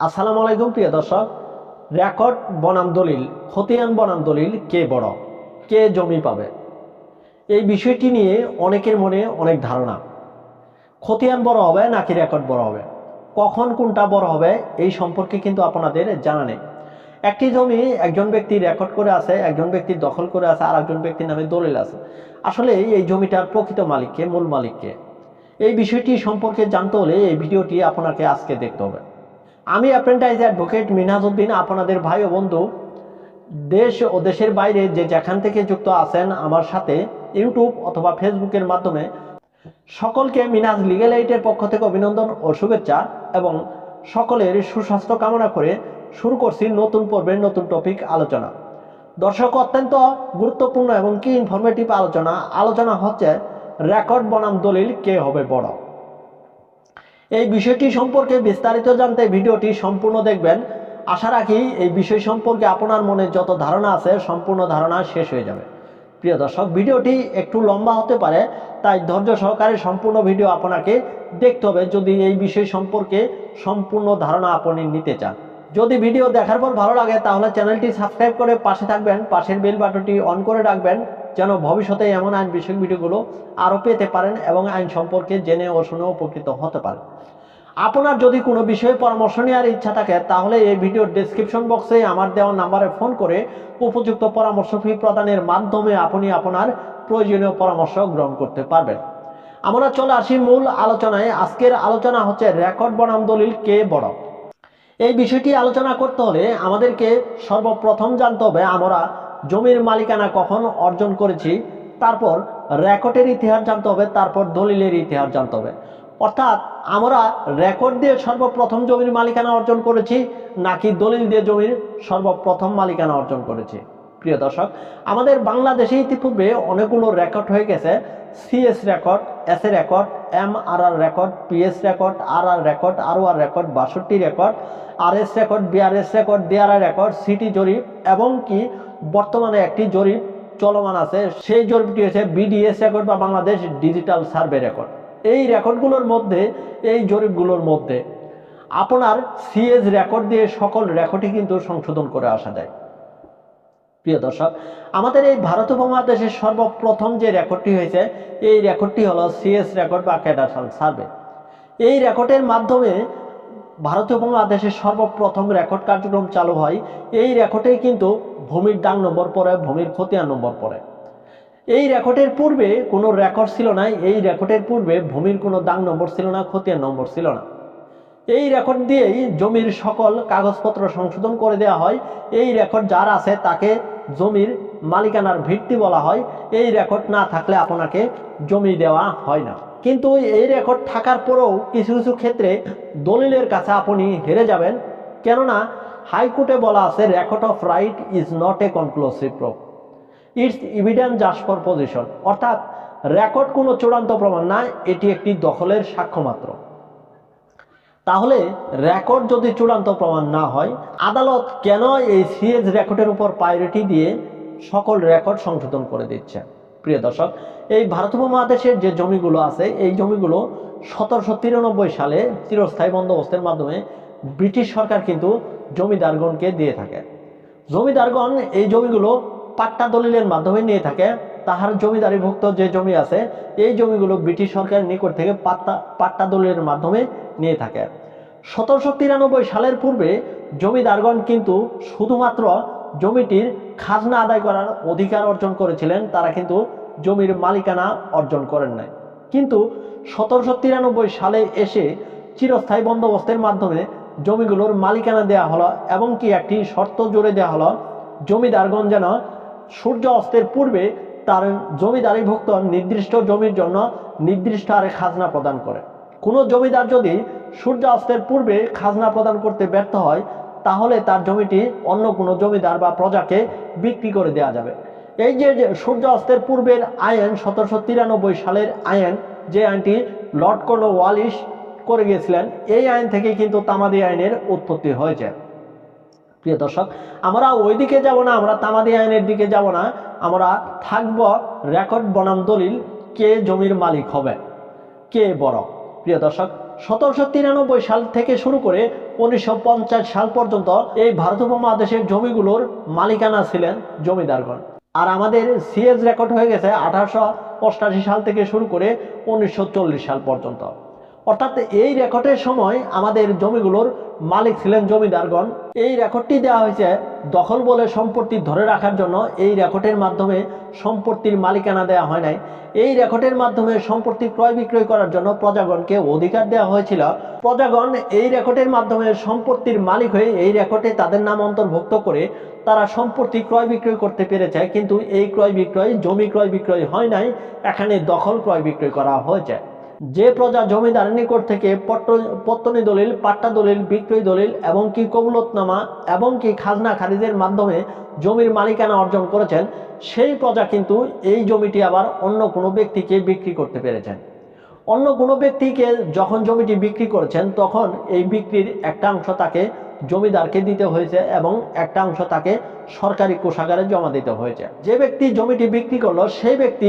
আসসালামু আলাইকুম, প্রিয় দর্শক। রেকর্ড বনাম দলিল, খতিয়ান বনাম দলিল, কে বড়, কে জমি পাবে? এই বিষয়টি নিয়ে অনেকের মনে অনেক ধারণা। খতিয়ান বড় হবে নাকি রেকর্ড বড় হবে? কখন কোনটা বড় হবে এই সম্পর্কে কিন্তু আপনাদের জানা নেই। একটি জমি একজন ব্যক্তি রেকর্ড করে আছে, একজন ব্যক্তি দখল করে আছে আর একজন ব্যক্তির নামে দলিল আছে। আসলে এই জমিটার প্রকৃত মালিককে মূল মালিককে এই বিষয়টি সম্পর্কে জানতে হলে এই ভিডিওটি আপনাকে আজকে দেখতে হবে। আমি অ্যাপ্রেন্টাইজ অ্যাডভোকেট মিনহাজউদ্দিন আপনাদের ভাই ও বন্ধু। দেশ ও দেশের বাইরে যে যেখান থেকে যুক্ত আছেন আমার সাথে ইউটিউব অথবা ফেসবুকের মাধ্যমে, সকলকে মিনাজ লিগেল এইটের পক্ষ থেকে অভিনন্দন ও শুভেচ্ছা এবং সকলের সুস্বাস্থ্য কামনা করে শুরু করছি নতুন পর্বের নতুন টপিক আলোচনা। দর্শক, অত্যন্ত গুরুত্বপূর্ণ এবং কি ইনফরমেটিভ আলোচনা? আলোচনা হচ্ছে রেকর্ড বনাম দলিল কে হবে বড়? এই বিষয়টি সম্পর্কে বিস্তারিত জানতে ভিডিওটি সম্পূর্ণ দেখবেন। আশা রাখি এই বিষয় সম্পর্কে আপনার মনে যত ধারণা আছে, সম্পূর্ণ ধারণা শেষ হয়ে যাবে। প্রিয় দর্শক, ভিডিওটি একটু লম্বা হতে পারে, তাই ধৈর্য সহকারে সম্পূর্ণ ভিডিও আপনাকে দেখতে হবে। যদি এই বিষয় সম্পর্কে সম্পূর্ণ ধারণা আপনি নিতে চান যদি ভিডিও দেখার পর ভালো লাগে, তাহলে চ্যানেলটি সাবস্ক্রাইব করে পাশে থাকবেন, পাশের বেল বাটনটি অন করে রাখবেন, যেন ভবিষ্যতে এমন আইন বিষয়ক ভিডিওগুলো আরও পেতে পারেন এবং আইন সম্পর্কে জেনে ও শুনে উপকৃত হতে পারেন। আপনার যদি কোনো বিষয়ে পরামর্শ নেওয়ার ইচ্ছা থাকে, তাহলে এই ভিডিওর ডেসক্রিপশন বক্সে আমার দেওয়া নাম্বারে ফোন করে উপযুক্ত পরামর্শ ফি প্রদানের মাধ্যমে আপনি আপনার প্রয়োজনীয় পরামর্শ গ্রহণ করতে পারবেন। আমরা চলে আসি মূল আলোচনায়। আজকের আলোচনা হচ্ছে রেকর্ড বনাম দলিল কে বড়? এই বিষয়টি আলোচনা করতে হলে আমাদেরকে সর্বপ্রথম জানতে হবে, আমরা জমির মালিকানা কখন অর্জন করেছি, তারপর রেকর্ডের ইতিহাস জানতে হবে, তারপর দলিলের ইতিহাস জানতে হবে। অর্থাৎ আমরা রেকর্ড দিয়ে সর্বপ্রথম জমির মালিকানা অর্জন করেছি, নাকি দলিল দিয়ে জমির সর্বপ্রথম মালিকানা অর্জন করেছি? প্রিয় দর্শক, আমাদের বাংলাদেশে ইতিপূর্বে অনেকগুলো রেকর্ড হয়ে গেছে। CS record S A record M R R record PS record R R record R R record বাষট্টি record R S record BRS record DRI record city জরিপ এবং কি বর্তমানে একটি জরিপ চলমান আছে। সেই জরিপটি হচ্ছে বিডিএস রেকর্ড বা বাংলাদেশ ডিজিটাল সার্ভে রেকর্ড এই রেকর্ডগুলোর মধ্যে, এই জরিপগুলোর মধ্যে আপনার সিএস রেকর্ড দিয়ে সকল রেকর্ডই কিন্তু সংশোধন করে আসা যায়। প্রিয় দর্শক, আমাদের এই ভারত উপমহাদেশের সর্বপ্রথম যে রেকর্ডটি হয়েছে, এই রেকর্ডটি হলো সিএস রেকর্ড বা ক্যাডার্সাল সার্ভে। এই রেকর্ডের মাধ্যমে ভারতীয় উপমহাদেশের সর্বপ্রথম রেকর্ড কার্যক্রম চালু হয়। এই রেকর্ডেই কিন্তু ভূমির ডাং নম্বর পড়ে, ভূমির খতিয়ান নম্বর পড়ে। এই রেকর্ডের পূর্বে কোনো রেকর্ড ছিল না, এই রেকর্ডের পূর্বে ভূমির কোনো দাং নম্বর ছিল না, খতিয়ান নম্বর ছিল না। এই রেকর্ড দিয়েই জমির সকল কাগজপত্র সংশোধন করে দেওয়া হয়। এই রেকর্ড যার আছে তাকে জমির মালিকানার ভিত্তি বলা হয়। এই রেকর্ড না থাকলে আপনাকে জমি দেওয়া হয় না। কিন্তু এই রেকর্ড থাকার পরেও কিছু কিছু ক্ষেত্রে দলিলের কাছে আপনি হেরে যাবেন। কেননা হাইকোর্টে বলা আছে record of right is not a conclusive proof it's evidence just for position অর্থাৎ রেকর্ড কোনো চূড়ান্ত প্রমাণ না, এটি একটি দখলের সাক্ষ্য মাত্র তাহলে রেকর্ড যদি চূড়ান্ত প্রমাণ না হয়, আদালত কেন এই সিএস রেকর্ডের উপর প্রায়োরিটি দিয়ে সকল রেকর্ড সংশোধন করে দিচ্ছে? প্রিয় দর্শক, এই ভারত উপমহাদেশের যে জমিগুলো আছে, এই জমিগুলো সতেরোশো তিরানব্বই সালে চিরস্থায়ী বন্দোবস্তের মাধ্যমে ব্রিটিশ সরকার কিন্তু জমিদারগণকে দিয়ে থাকে। জমিদারগণ এই জমিগুলো পাট্টা দলিলের মাধ্যমে নিয়ে থাকে। তাহার জমিদারিভুক্ত যে জমি আছে, এই জমিগুলো ব্রিটিশ সরকারের নিকট থেকে পাট্টা পাট্টা দলিলের মাধ্যমে নিয়ে থাকে। সতেরোশো তিরানব্বই সালের পূর্বে জমিদারগণ কিন্তু শুধুমাত্র জমিটির খাজনা আদায় করার অধিকার অর্জন করেছিলেন, তারা কিন্তু জমির মালিকানা অর্জন করেন নাই। কিন্তু সতেরোশো তিরানব্বই সালে এসে চিরস্থায়ী বন্দোবস্তের মাধ্যমে জমিগুলোর মালিকানা দেওয়া হলো এবং কি একটি শর্ত জুড়ে দেওয়া হলো, জমিদারগণ যেন সূর্য অস্তের পূর্বে তার জমিদারিভুক্ত নির্দিষ্ট জমির জন্য নির্দিষ্ট হারে খাজনা প্রদান করে। কোনো জমিদার যদি সূর্য অস্তের পূর্বে খাজনা প্রদান করতে ব্যর্থ হয়, তাহলে তার জমিটি অন্য কোনো জমিদার বা প্রজাকে বিক্রি করে দেওয়া যাবে। এই যে যে সূর্য অস্তের পূর্বের আইন, সতেরোশো তিরানব্বই সালের আইন, যে আইনটি লর্ড কর্নো ওয়ালিশ করে গিয়েছিলেন, এই আইন থেকে কিন্তু তামাদি আইনের উৎপত্তি হয়েছে। প্রিয় দর্শক, আমরা ওই দিকে যাব না, আমরা তামাদি আইনের দিকে যাব না, আমরা থাকব রেকর্ড বনাম দলিল কে জমির মালিক হবে, কে বড়। প্রিয় দর্শক, সতেরোশো তিরানব্বই সাল থেকে শুরু করে উনিশশো সাল পর্যন্ত এই ভারত উপমহাদেশের জমিগুলোর মালিকানা ছিলেন জমিদারগণ। আর আমাদের সিএস রেকর্ড হয়ে গেছে আঠারোশো সাল থেকে শুরু করে উনিশশো চল্লিশ সাল পর্যন্ত। অর্থাৎ এই রেকর্ডের সময় আমাদের জমিগুলোর মালিক ছিলেন জমিদারগণ। এই রেকর্ডটি দেওয়া হয়েছে দখল বলে সম্পত্তি ধরে রাখার জন্য। এই রেকর্ডের মাধ্যমে সম্পত্তির মালিকানা দেওয়া হয় নাই। এই রেকর্ডের মাধ্যমে সম্পত্তি ক্রয় বিক্রয় করার জন্য প্রজাগণকে অধিকার দেওয়া হয়েছিল। প্রজাগণ এই রেকর্ডের মাধ্যমে সম্পত্তির মালিক হয়ে এই রেকর্ডে তাদের নাম অন্তর্ভুক্ত করে তারা সম্পত্তি ক্রয় বিক্রয় করতে পেরেছে। কিন্তু এই ক্রয় বিক্রয়, জমি ক্রয় বিক্রয় হয় নাই। এখানে দখল ক্রয় বিক্রয় করা হয়েছে। যে প্রজা জমিদার নিকট থেকে পত্তনি দলিল, পাট্টা দলিল, বিক্রয় দলিল এবং কি কবুলতনামা এবং কি খাজনা খারিজের মাধ্যমে জমির মালিকানা অর্জন করেছেন, সেই প্রজা কিন্তু এই জমিটি আবার অন্য কোনো ব্যক্তিকে বিক্রি করতে পেরেছেন। অন্য কোনো ব্যক্তিকে যখন জমিটি বিক্রি করেছেন, তখন এই বিক্রির একটা অংশ তাকে জমিদারকে দিতে হয়েছে এবং একটা অংশ তাকে সরকারি কোষাগারে জমা দিতে হয়েছে। যে ব্যক্তি জমিটি বিক্রি করল, সেই ব্যক্তি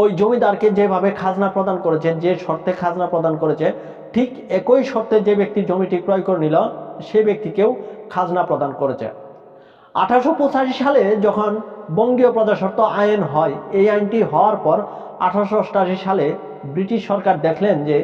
ওই জমিদারকে যেভাবে খাজনা প্রদান করেছেন, যে শর্তে খাজনা প্রদান করেছে, ঠিক একই শর্তে যে ব্যক্তি জমিটি ক্রয় করে নিল, সে ব্যক্তিকেও খাজনা প্রদান করেছে। আঠারোশো পঁচাশি সালে যখন বঙ্গীয় প্রজাস্বত্ব আইন হয়, এই আইনটি হওয়ার পর আঠারোশো সালে ব্রিটিশ সরকার দেখলেন যে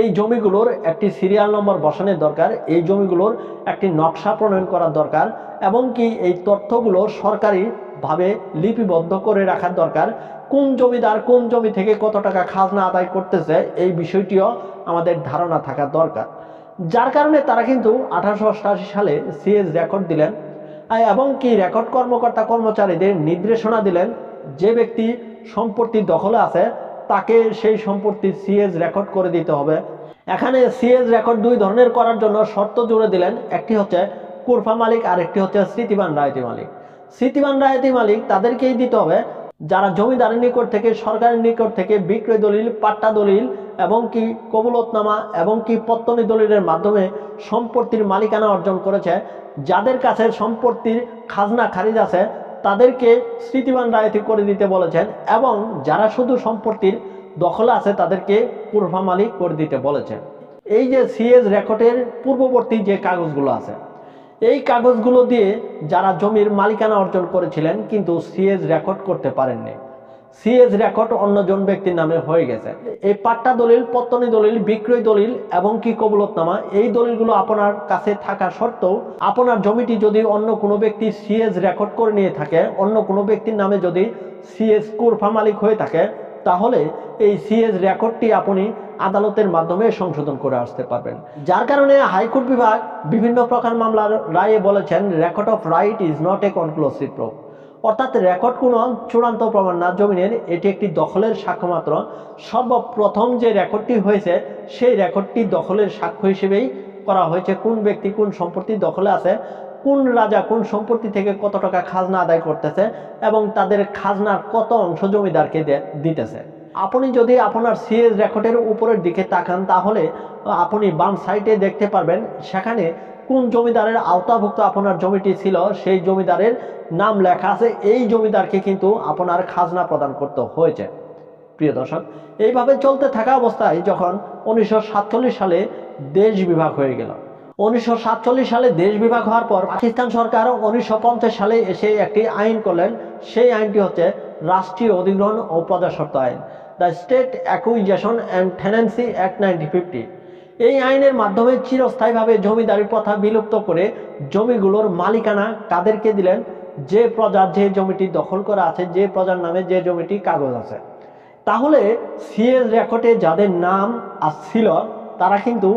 এই জমিগুলোর একটি সিরিয়াল নম্বর বসানোর দরকার, এই জমিগুলোর একটি নকশা প্রণয়ন করার দরকার, এবং কি এই তথ্যগুলো সরকারিভাবে লিপিবদ্ধ করে রাখার দরকার কোন জমিদার কোন জমি থেকে কত টাকা খাজনা আদায় করতেছে, এই বিষয়টিও আমাদের ধারণা থাকা দরকার। যার কারণে তারা কিন্তু আঠারোশো সালে সিএস রেকর্ড দিলেন এবং কি রেকর্ড কর্মকর্তা কর্মচারীদের নির্দেশনা দিলেন, যে ব্যক্তি সম্পত্তি দখলে আছে, তাকে সেই সম্পত্তি সিএস রেকর্ড করে দিতে হবে। এখানে সিএস রেকর্ড দুই ধরনের করার জন্য শর্ত জুড়ে দিলেন, একটি হচ্ছে কুরফা মালিক আর একটি হচ্ছে স্মৃতিবান রায়তি মালিক। স্মৃতিবান রায়তি মালিক তাদেরকেই দিতে হবে যারা জমিদারের নিকট থেকে, সরকারের নিকট থেকে বিক্রয় দলিল, পাট্টা দলিল এবং কি কবুলতনামা এবং কি পত্তনি দলিলের মাধ্যমে সম্পত্তির মালিকানা অর্জন করেছে, যাদের কাছে সম্পত্তির খাজনা খারিজ আছে, তাদেরকে স্মৃতিবান রায়তি করে দিতে বলেছেন এবং যারা শুধু সম্পত্তির দখলে আছে, তাদেরকে পূর্বা মালিক করে দিতে বলেছেন। এই যে সিএস রেকর্ডের পূর্ববর্তী যে কাগজগুলো আছে এই কাগজগুলো দিয়ে যারা জমির মালিকানা অর্জন করেছিলেন কিন্তু সিএস রেকর্ড করতে পারেননি। সিএস রেকর্ড অন্যজন ব্যক্তির নামে হয়ে গেছে। এই পাট্টা দলিল, পত্তনি দলিল, বিক্রয় দলিল এবং কি কবুলতনামা, এই দলিলগুলো আপনার কাছে থাকা সত্ত্বেও আপনার জমিটি যদি অন্য কোনো ব্যক্তি সিএস রেকর্ড করে নিয়ে থাকে, অন্য কোনো ব্যক্তির নামে যদি সিএস কুরফা মালিক হয়ে থাকে, তাহলে এই সিএস রেকর্ডটি আপনি আদালতের মাধ্যমে সংশোধন করে আসতে পারবেন। যার কারণে হাইকোর্ট বিভাগ বিভিন্ন প্রকার মামলার রায়ে বলেছেন record of right is not a conclusive proof অর্থাৎ রেকর্ড কোনো চূড়ান্ত প্রমাণ না, জমিনের এটি একটি দখলের সাক্ষ্য মাত্র। সর্বপ্রথম যে রেকর্ডটি হয়েছে, সেই রেকর্ডটি দখলের সাক্ষ্য হিসেবেই করা হয়েছে। কোন ব্যক্তি কোন সম্পত্তি দখলে আছে, কোন রাজা কোন সম্পত্তি থেকে কত টাকা খাজনা আদায় করতেছে এবং তাদের খাজনার কত অংশ জমিদারকে দিতেছে। আপনি যদি আপনার সিএস রেকর্ডের উপরের দিকে তাকান, তাহলে আপনি বাম সাইডে দেখতে পারবেন, সেখানে কোন জমিদারের আওতাভুক্ত আপনার জমিটি ছিল, সেই জমিদারের নাম লেখা আছে, এই জমিদারকে কিন্তু আপনার খাজনা প্রদান করতে হয়েছে। প্রিয় দর্শক, এইভাবে চলতে থাকা অবস্থায় যখন উনিশশো সাতচল্লিশ সালে দেশ বিভাগ হয়ে গেল উনিশশো সাতচল্লিশ সালে দেশ বিভাগ হওয়ার পর পাকিস্তান সরকার উনিশশো পঞ্চাশ সালে এসে একটি আইন করলেন। সেই আইনটি হচ্ছে রাষ্ট্রীয় অধিগ্রহণ ও প্রজাস্বত্ব আইন, the state acquisition and tenancy act nineteen fifty. এই আইনের মাধ্যমে চিরস্থায়ীভাবে জমিদারি প্রথা বিলুপ্ত করে জমিগুলোর মালিকানা কাদেরকে দিলেন? যে প্রজা যে জমিটি দখল করা আছে, যে প্রজার নামে যে জমিটি কাগজ আছে। তাহলে সিএস রেকর্ডে যাদের নাম আসছিল তারা কিন্তু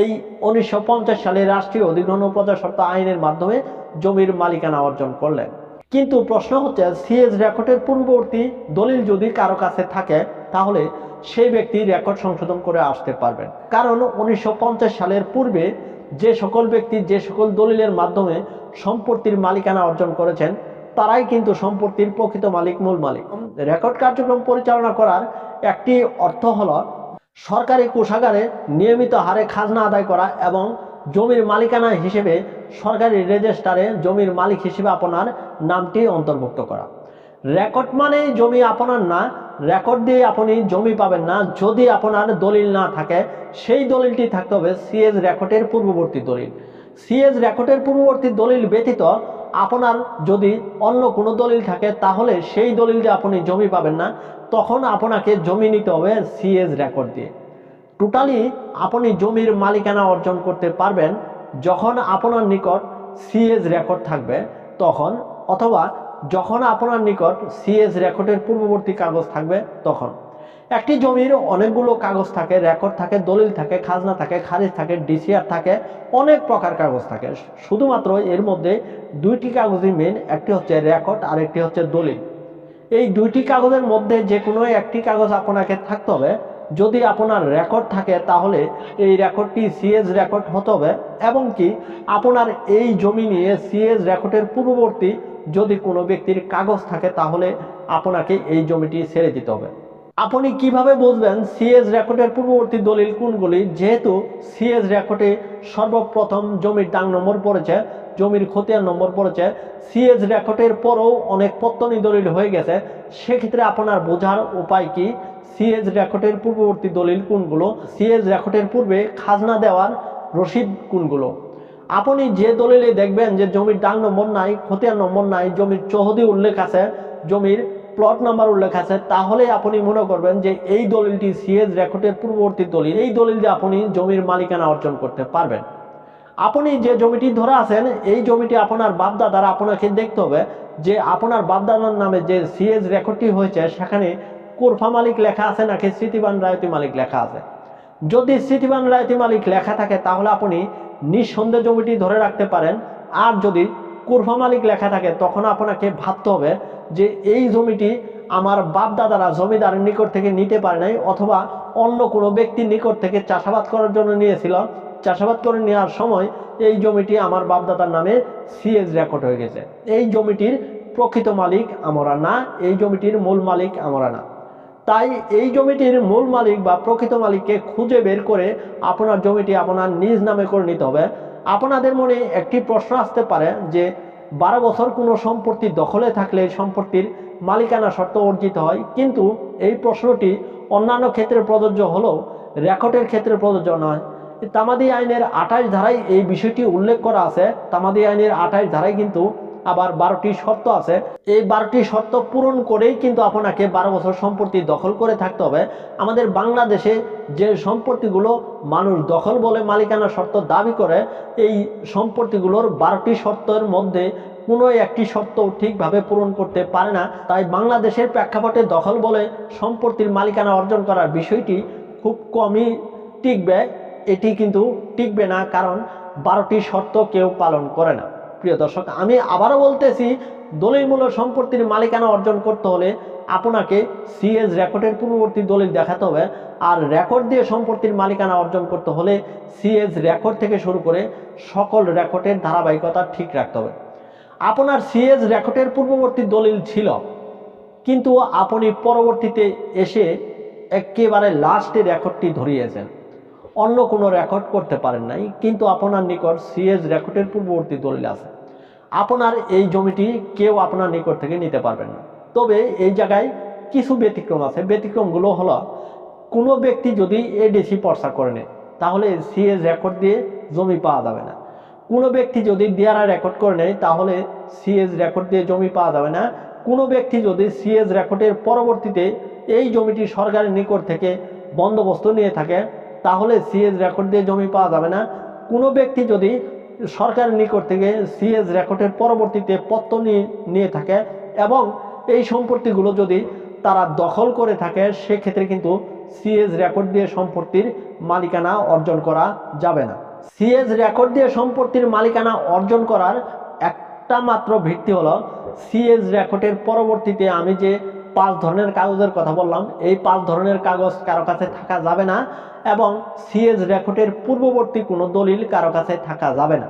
এই উনিশশো পঞ্চাশ সালে রাষ্ট্রীয় অধিগ্রহণ প্রজাস্বত্ব আইনের মাধ্যমে জমির মালিকানা অর্জন করলেন। কিন্তু প্রশ্ন হচ্ছে সিএস রেকর্ডের পূর্ববর্তী দলিল যদি কারও কাছে থাকে, তাহলে সেই ব্যক্তি রেকর্ড সংশোধন করে আসতে পারবেন। কারণ উনিশশো পঞ্চাশ সালের পূর্বে যে সকল ব্যক্তি যে সকল দলিলের মাধ্যমে সম্পত্তির মালিকানা অর্জন করেছেন, তারাই কিন্তু সম্পত্তির প্রকৃত মালিক, মূল মালিক। রেকর্ড কার্যক্রম পরিচালনা করার একটি অর্থ হলো সরকারি কোষাগারে নিয়মিত হারে খাজনা আদায় করা এবং জমির মালিকানা হিসেবে সরকারি রেজিস্টারে জমির মালিক হিসেবে আপনার নামটি অন্তর্ভুক্ত করা। রেকর্ড মানেই জমি আপনার না, রেকর্ড দিয়ে আপনি জমি পাবেন না। যদি আপনার দলিল না থাকে, সেই দলিলটি থাকতে হবে সিএস রেকর্ডের পূর্ববর্তী দলিল। সিএস রেকর্ডের পূর্ববর্তী দলিল ব্যতীত আপনার যদি অন্য কোনো দলিল থাকে, তাহলে সেই দলিল দিয়ে আপনি জমি পাবেন না। তখন আপনাকে জমি নিতে হবে সিএস রেকর্ড দিয়ে। টোটালি আপনি জমির মালিকানা অর্জন করতে পারবেন। যখন আপনার নিকট সিএস রেকর্ড থাকবে, তখন অথবা যখন আপনার নিকট সিএস রেকর্ডের পূর্ববর্তী কাগজ থাকবে, তখন। একটি জমির অনেকগুলো কাগজ থাকে রেকর্ড থাকে, দলিল থাকে, খাজনা থাকে, খারিজ থাকে ডিসিআর থাকে, অনেক প্রকার কাগজ থাকে। শুধুমাত্র এর মধ্যে দুইটি কাগজই মেন একটি হচ্ছে রেকর্ড আর একটি হচ্ছে দলিল। এই দুইটি কাগজের মধ্যে যে কোনো একটি কাগজ আপনাকে থাকতে হবে। যদি আপনার রেকর্ড থাকে, তাহলে এই রেকর্ডটি সিএস রেকর্ড হতে হবে এবং কি আপনার এই জমি নিয়ে সিএস রেকর্ডের পূর্ববর্তী যদি কোনো ব্যক্তির কাগজ থাকে, তাহলে আপনাকে এই জমিটি ছেড়ে দিতে হবে। আপনি কীভাবে বুঝবেন সিএস রেকর্ডের পূর্ববর্তী দলিল কোনগুলি? যেহেতু সিএস রেকর্ডে সর্বপ্রথম জমির দাং নম্বর পড়েছে, জমির খতিয়ান নম্বর পড়েছে সিএস রেকর্ডের পরও অনেক পত্তনি দলিল হয়ে গেছে। সেক্ষেত্রে আপনার বোঝার উপায় কি? সিএস রেকর্ডের পূর্ববর্তী দলিল কোনগুলো? সিএস রেকর্ডের পূর্বে খাজনা দেওয়ার রসিদ কোনগুলো? আপনি যে দলিলে দেখবেন যে জমির ডাং নম্বর নাই, খতিয়ান নম্বর নাই, জমির চৌহদি উল্লেখ আছে, জমির প্লট নাম্বার উল্লেখ আছে, তাহলে আপনি মনে করবেন যে এই দলিলটি সিএস রেকর্ডের পূর্ববর্তী দলিল, এই দলিল দিয়ে আপনি জমির মালিকানা অর্জন করতে পারবেন। আপনি যে জমিটি ধরে আছেন, এই জমিটি আপনার বাপদাদার, আপনাকে দেখতে হবে যে আপনার বাপদাদার নামে যে সিএস রেকর্ডটি হয়েছে, সেখানে কোরফা মালিক লেখা আছে নাকি স্মৃতিবান রায়তি মালিক লেখা আছে? যদি স্মৃতিবান রায়তি মালিক লেখা থাকে, তাহলে আপনি নিঃসন্দেহ জমিটি ধরে রাখতে পারেন। আর যদি কুরফা মালিক লেখা থাকে, তখন আপনাকে ভাবতে হবে যে এই জমিটি আমার বাপ দাদারা জমিদারের নিকট থেকে নিতে পারে নাই, অথবা অন্য কোনো ব্যক্তির নিকট থেকে চাষাবাদ করার জন্য নিয়েছিল। চাষাবাদ করে নেওয়ার সময় এই জমিটি আমার বাপদাদার নামে সিএস রেকর্ড হয়ে গেছে। এই জমিটির প্রকৃত মালিক আমরা না, এই জমিটির মূল মালিক আমরা না। তাই এই জমিটির মূল মালিক বা প্রকৃত মালিককে খুঁজে বের করে আপনার জমিটি আপনার নিজ নামে করে নিতে হবে। আপনাদের মনে একটি প্রশ্ন আসতে পারে যে বারো বছর কোনো সম্পত্তি দখলে থাকলে সম্পত্তির মালিকানা শর্ত অর্জিত হয়, কিন্তু এই প্রশ্নটি অন্যান্য ক্ষেত্রে প্রযোজ্য হলেও রেকর্ডের ক্ষেত্রে প্রযোজ্য নয়। তামাদি আইনের আঠাশ ধারায় এই বিষয়টি উল্লেখ করা আছে। তামাদি আইনের আঠাশ ধারায় কিন্তু আবার বারোটি শর্ত আছে। এই বারোটি শর্ত পূরণ করেই কিন্তু আপনাকে বারো বছর সম্পত্তি দখল করে থাকতে হবে। আমাদের বাংলাদেশে যে সম্পত্তিগুলো মানুষ দখল বলে মালিকানা শর্ত দাবি করে, এই সম্পত্তিগুলোর বারোটি শর্তের মধ্যে কোনো একটি শর্ত ঠিকভাবে পূরণ করতে পারে না। তাই বাংলাদেশের প্রেক্ষাপটে দখল বলে সম্পত্তির মালিকানা অর্জন করার বিষয়টি খুব কমই টিকবে। এটি কিন্তু টিকবে না, কারণ বারোটি শর্ত কেউ পালন করে না। প্রিয় দর্শক, আমি আবারও বলতেছি দলিলমূলক সম্পত্তির মালিকানা অর্জন করতে হলে আপনাকে সিএস রেকর্ডের পূর্ববর্তী দলিল দেখাতে হবে। আর রেকর্ড দিয়ে সম্পত্তির মালিকানা অর্জন করতে হলে সিএস রেকর্ড থেকে শুরু করে সকল রেকর্ডের ধারাবাহিকতা ঠিক রাখতে হবে। আপনার সিএস রেকর্ডের পূর্ববর্তী দলিল ছিল, কিন্তু আপনি পরবর্তীতে এসে একেবারে লাস্টে রেকর্ডটি ধরিয়েছেন। অন্য কোনো রেকর্ড করতে পারেন নাই, কিন্তু আপনার নিকট সিএস রেকর্ডের পূর্ববর্তী দলিল আছে। আপনার এই জমিটি কেউ আপনার নিকট থেকে নিতে পারবেন না। তবে এই জায়গায় কিছু ব্যতিক্রম আছে। ব্যতিক্রমগুলো হলো, কোনো ব্যক্তি যদি এডিসি পর্সা করে নেয়, তাহলে সিএস রেকর্ড দিয়ে জমি পাওয়া যাবে না। কোনো ব্যক্তি যদি ডিআরআই রেকর্ড করে নেয়, তাহলে সিএস রেকর্ড দিয়ে জমি পাওয়া যাবে না। কোনো ব্যক্তি যদি সিএস রেকর্ডের পরবর্তীতে এই জমিটি সরকারের নিকট থেকে বন্দোবস্ত নিয়ে থাকে তাহলে সিএস রেকর্ড দিয়ে জমি পাওয়া যাবে না। কোনো ব্যক্তি যদি সরকারের নিকট থেকে সিএস রেকর্ডের পরবর্তীতে পত্র নিয়ে থাকে এবং এই সম্পত্তিগুলো যদি তারা দখল করে থাকে, সেক্ষেত্রে কিন্তু সিএস রেকর্ড দিয়ে সম্পত্তির মালিকানা অর্জন করা যাবে না। সিএস রেকর্ড দিয়ে সম্পত্তির মালিকানা অর্জন করার একটা মাত্র ভিত্তি হলো সিএস রেকর্ডের পরবর্তীতে আমি যে পাঁচ ধরনের কাগজের কথা বললাম। এই পাঁচ ধরনের কাগজ কারও কাছে থাকা যাবে না এবং সিএস রেকর্ডের পূর্ববর্তী কোনো দলিল কারও কাছে থাকা যাবে না।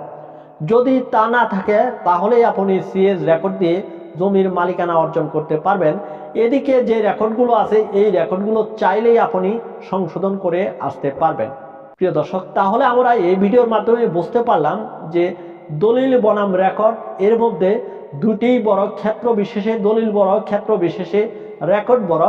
যদি তা না থাকে তাহলে আপনি সিএস রেকর্ড দিয়ে জমির মালিকানা অর্জন করতে পারবেন। এদিকে যে রেকর্ডগুলো আছে, এই রেকর্ডগুলো চাইলেই আপনি সংশোধন করে আসতে পারবেন। প্রিয় দর্শক, তাহলে আমরা এই ভিডিওর মাধ্যমে বুঝতে পারলাম যে দলিল বনাম রেকর্ড এর মধ্যে দুটিই বড় ক্ষেত্র বিশেষে, দলিল বড়, ক্ষেত্র বিশেষে রেকর্ড বড়।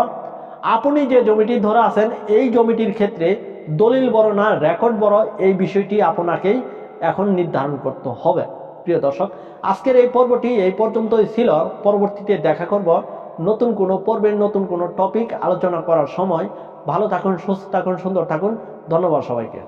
আপনি যে জমিটি ধরে আছেন, এই জমিটির ক্ষেত্রে দলিল বড় না রেকর্ড বড়, এই বিষয়টি আপনাকেই এখন নির্ধারণ করতে হবে। প্রিয় দর্শক, আজকের এই পর্বটি এই পর্যন্তই ছিল। পরবর্তীতে দেখা করব নতুন কোনো পর্বের নতুন কোনো টপিক আলোচনা করার সময়। ভালো থাকুন, সুস্থ থাকুন, সুন্দর থাকুন। ধন্যবাদ সবাইকে।